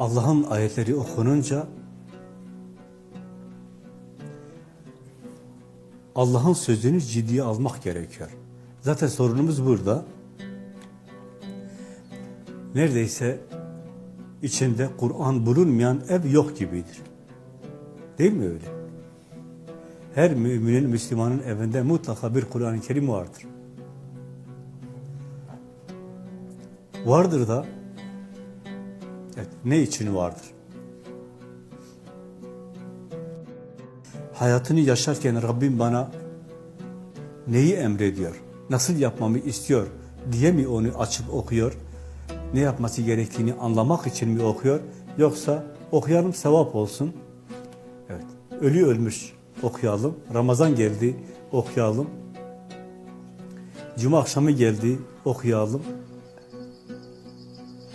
Allah'ın ayetleri okununca Allah'ın sözünü ciddiye almak gerekiyor. Zaten sorunumuz burada. Neredeyse içinde Kur'an bulunmayan ev yok gibidir. Değil mi öyle? Her müminin, Müslümanın evinde mutlaka bir Kur'an-ı Kerim vardır. Vardır da evet, ne için vardır? Hayatını yaşarken Rabbim bana neyi emrediyor, nasıl yapmamı istiyor diye mi onu açıp okuyor? Ne yapması gerektiğini anlamak için mi okuyor? Yoksa okuyalım sevap olsun. Evet, ölü ölmüş okuyalım. Ramazan geldi okuyalım. Cuma akşamı geldi okuyalım.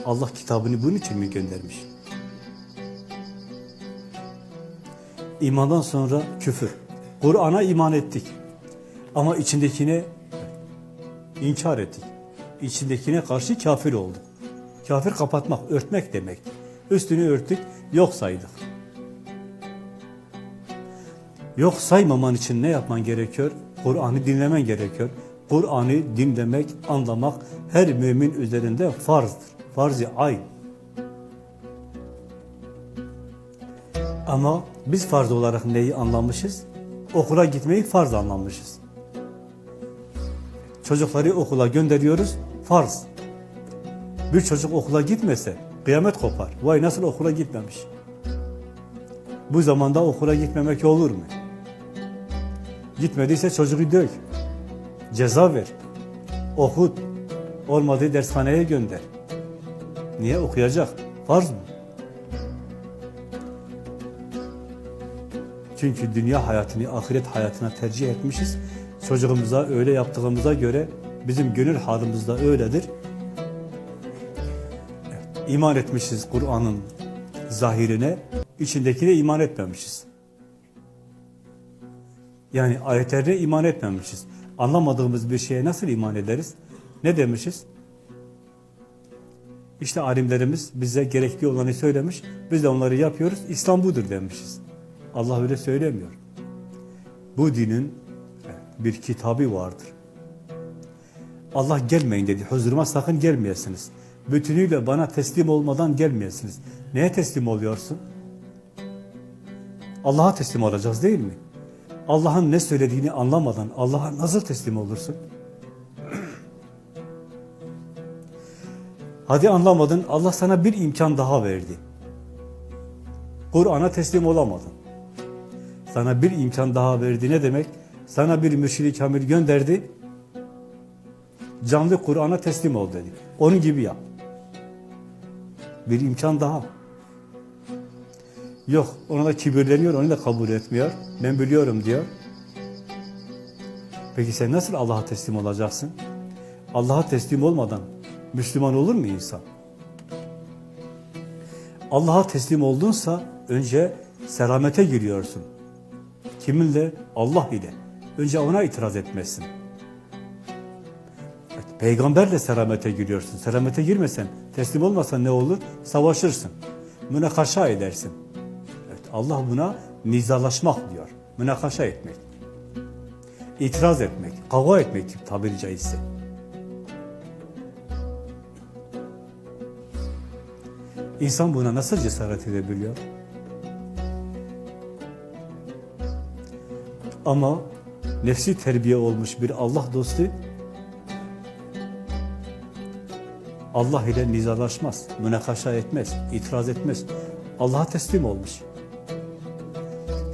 Allah kitabını bunun için mi göndermiş? İmandan sonra küfür. Kur'an'a iman ettik. Ama içindekine inkar ettik. İçindekine karşı kafir olduk. Kafir kapatmak, örtmek demek. Üstünü örttük, yok saydık. Yok saymaman için ne yapman gerekiyor? Kur'an'ı dinlemen gerekiyor. Kur'an'ı dinlemek, anlamak her mümin üzerinde farzdır. Farz-ı ayn. Ama biz farz olarak neyi anlamışız? Okula gitmeyi farz anlamışız. Çocukları okula gönderiyoruz, farz. Bir çocuk okula gitmese kıyamet kopar. Vay nasıl okula gitmemiş. Bu zamanda okula gitmemek olur mu? Gitmediyse çocuğu döv. Ceza ver. Okut. Olmadığı dershaneye gönder. Niye okuyacak? Farz mı? Çünkü dünya hayatını ahiret hayatına tercih etmişiz. Çocuğumuza öyle yaptığımıza göre bizim gönül halimiz de öyledir. Evet, iman etmişiz Kur'an'ın zahirine, içindekine iman etmemişiz. Yani ayetlerine iman etmemişiz. Anlamadığımız bir şeye nasıl iman ederiz? Ne demişiz? İşte alimlerimiz bize gerekli olanı söylemiş, biz de onları yapıyoruz, İslam budur demişiz. Allah öyle söylemiyor. Bu dinin bir kitabı vardır. Allah gelmeyin dedi, huzuruma sakın gelmeyesiniz. Bütünüyle bana teslim olmadan gelmeyesiniz. Neye teslim oluyorsun? Allah'a teslim olacağız değil mi? Allah'ın ne söylediğini anlamadan Allah'a nasıl teslim olursun? Hadi anlamadın, Allah sana bir imkan daha verdi. Kur'an'a teslim olamadın. Sana bir imkan daha verdi. Ne demek? Sana bir mürşidi kamil gönderdi. Canlı Kur'an'a teslim ol dedi. Onun gibi yap. Bir imkan daha. Yok, ona da kibirleniyor, onu da kabul etmiyor. Ben biliyorum diyor. Peki sen nasıl Allah'a teslim olacaksın? Allah'a teslim olmadan Müslüman olur mu insan? Allah'a teslim oldunsa önce selamete giriyorsun. Kiminle? Allah ile. Önce ona itiraz etmezsin. Peygamberle selamete giriyorsun. Selamete girmesen, teslim olmasan ne olur? Savaşırsın. Münakaşa edersin. Evet, Allah buna nizalaşmak diyor. Münakaşa etmek. İtiraz etmek, kavga etmek tabiri caizse. İnsan buna nasıl cesaret edebiliyor? Ama nefsi terbiye olmuş bir Allah dostu Allah ile nizalaşmaz, münakaşa etmez, itiraz etmez. Allah'a teslim olmuş.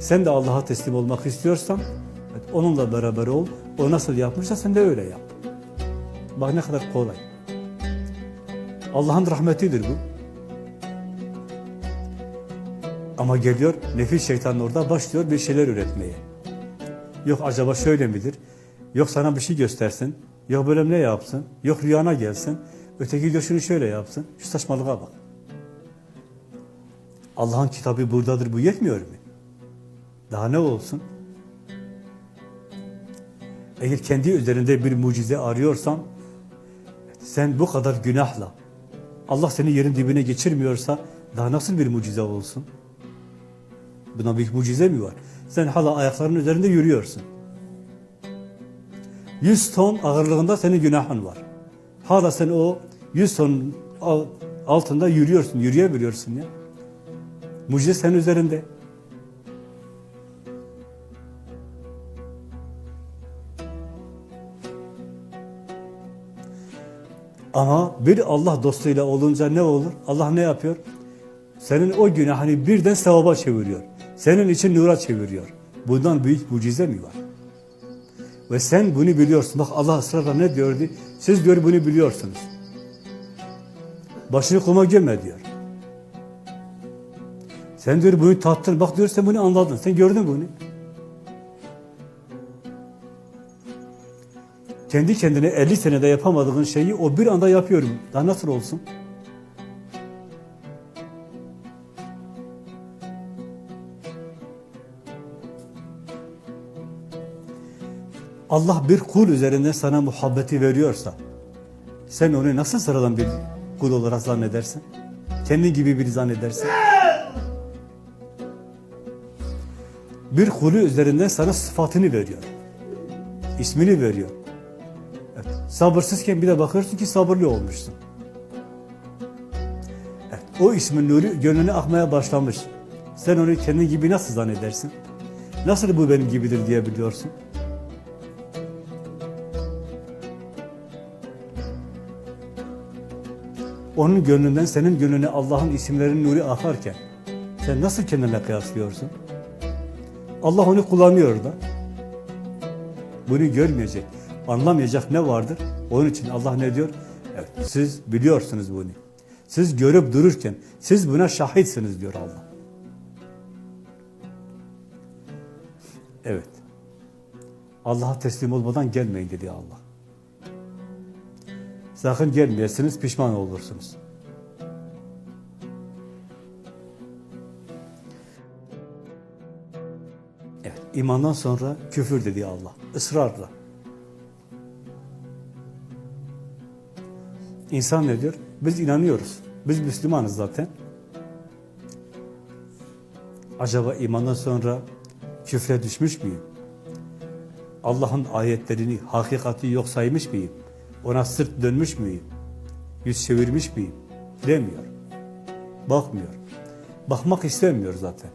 Sen de Allah'a teslim olmak istiyorsan onunla beraber ol. O nasıl yapmışsa sen de öyle yap. Bak ne kadar kolay. Allah'ın rahmetidir bu. Ama geliyor nefis şeytan orada başlıyor bir şeyler üretmeye. Yok acaba şöyle midir? Yok sana bir şey göstersin. Yok böyle ne yapsın? Yok rüyana gelsin. Öteki diyor şunu şöyle yapsın. Şu saçmalığa bak. Allah'ın kitabı buradadır bu yetmiyor mu? Daha ne olsun? Eğer kendi üzerinde bir mucize arıyorsan sen bu kadar günahla Allah seni yerin dibine geçirmiyorsa Daha nasıl bir mucize olsun? Buna bir mucize mi var? Sen hala ayaklarının üzerinde yürüyorsun. 100 ton ağırlığında senin günahın var. Hala sen o 100 ton al- altında yürüyorsun, yürüyebiliyorsun ya. Mucize senin üzerinde. Ama bir Allah dostuyla olunca ne olur? Allah ne yapıyor? Senin o günahını birden sevaba çeviriyor. Senin için nura çeviriyor. Bundan büyük mucize mi var? Ve sen bunu biliyorsun. Bak Allah ısrarla ne diyordu? Siz diyor bunu biliyorsunuz. Başını kuma gömme diyor. Sen diyor bunu tattın. Bak diyor sen bunu anladın. Sen gördün bunu. Kendi kendine 50 senede yapamadığın şeyi o bir anda yapıyorum. Daha nasıl olsun? Allah bir kul üzerinde sana muhabbeti veriyorsa sen onu nasıl sıradan bir kul olarak zannedersin? Kendi gibi biri zannedersin. Bir kulü üzerinden sana sıfatını veriyor. İsmini veriyor. Evet. Sabırsızken bir de bakıyorsun ki sabırlı olmuşsun. Evet. O ismin nuru gönlüne akmaya başlamış. Sen onu kendi gibi nasıl zannedersin? Nasıl bu benim gibidir diyebiliyorsun? Onun gönlünden senin gönlüne Allah'ın isimlerinin nuru akarken sen nasıl kendine kıyaslıyorsun? Allah onu kullanıyor da. Bunu görmeyecek, anlamayacak ne vardır? Onun için Allah ne diyor? Evet, siz biliyorsunuz bunu. Siz görüp dururken siz buna şahitsiniz diyor Allah. Evet. Allah'a teslim olmadan gelmeyin dedi Allah. Sakın gelmeyesiniz, pişman olursunuz. Evet, imandan sonra küfür dedi Allah, ısrarla. İnsan ne diyor? Biz inanıyoruz, biz Müslümanız zaten. Acaba imandan sonra küfre düşmüş müyüm? Allah'ın ayetlerini, hakikati yok saymış mıyım? Ona sırt dönmüş müyüm? Yüz çevirmiş miyim? Demiyor. Bakmıyor. Bakmak istemiyor zaten.